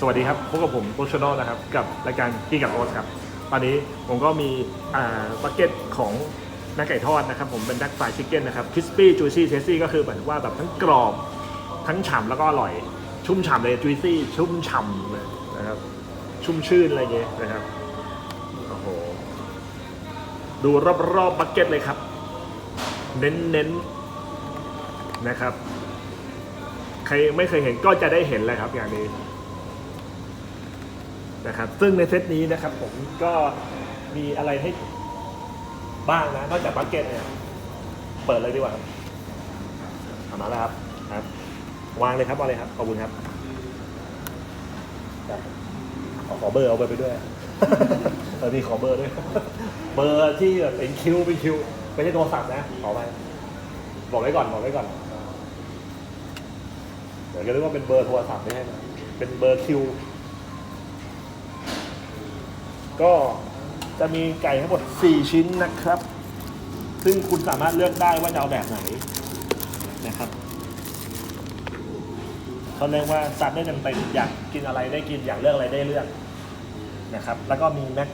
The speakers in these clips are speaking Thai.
สวัสดีครับพบกับผมโอชโนนะครับ กับรายการกินกับโอสครับ ตอนนี้ผมก็มีอ่าบักเก็ตของนักไก่ทอดนะครับ ผมเป็นดักฟรายชิคเก้นนะครับคริสปี้จูซี่เทสซี่ก็คือเหมือนว่าแบบทั้งกรอบทั้งฉ่ำแล้วก็อร่อย ชุ่มฉ่ำเลยจูซี่ชุ่มฉ่ำเลยนะครับ ชุ่มชื่นอะไรเงี้ยนะครับโอ้โหดูรอบๆบักเก็ตเลยครับ เน้นๆนะครับ ใครไม่เคยเห็นก็จะได้เห็นเลยครับอย่างนี้ นะครับซึ่งในเซตนี้นะครับผมก็มีอะไรให้บ้างนะนอกจากบักเก็ตเนี่ยเปิดเลยดีกว่าครับเอามาแล้วครับครับ วางเลยครับวางเลยครับขอบคุณครับครับขอขอเบอร์เอาเบอร์ไปด้วยเออมีขอเบอร์ด้วย เบอร์ที่แบบเป็นคิวเป็นคิวไม่ใช่โทรศัพท์นะขอไปบอกไว้ก่อนบอกไว้ก่อนเดี๋ยวจะเรียกว่าเป็นเบอร์โทรศัพท์ไม่ใช่นะเป็นเบอร์คิว ก็จะมีไก่ทั้งหมด 4 ชิ้นนะครับ ซึ่งคุณสามารถเลือกได้ว่าจะเอาแบบไหนนะครับเขาเรียกว่าซัดได้เต็มๆอยากกินอะไรได้กินอยากเลือกอะไรได้เลือกนะครับ แล้วก็มีแม็ก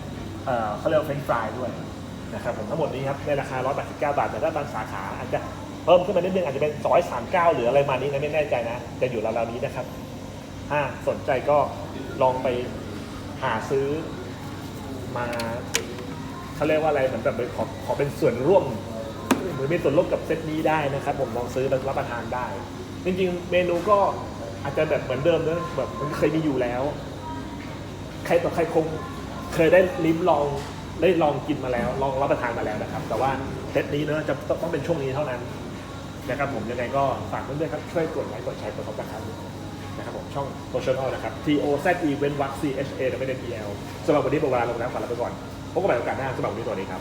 เขาเรียกเฟรนฟรายด้วยนะครับผมทั้งหมดนี้ครับในราคา 189 บาท แต่ถ้าบางสาขาอาจจะเพิ่มขึ้นมานิดนึงอาจจะเป็น239หรืออะไรมานี้นะไม่แน่ใจนะ จะอยู่ราวๆนี้นะครับ ถ้าสนใจก็ลองไปหาซื้อ มาเขาเรียกว่าอะไรเหมือนแบบขอขอเป็นส่วนร่วมหรือมีส่วนร่วมกับเซตนี้ได้นะครับ ผมลองซื้อรับประทานได้ จริงๆ เมนูก็อาจจะแบบเหมือนเดิมนะแบบมันเคยมีอยู่แล้ว ใครต่อใครคงเคยได้ลิ้มลองได้ลองกินมาแล้ว ลองรับประทานมาแล้วนะครับ แต่ว่าเซตนี้เนอะจะต้องเป็นช่วงนี้เท่านั้นนะครับผมยังไงก็ฝากเพื่อนๆครับช่วยกดไลค์กดแชร์กดติดตาม นะครับผมช่องโซเชียลนะครับ T O Z E เว้นวรรค C H A W N E L สำหรับวันนี้หมดเวลาลงแล้วขอลาไปก่อนพบกันใหม่โอกาสหน้าสำหรับวันนี้สวัสดีครับ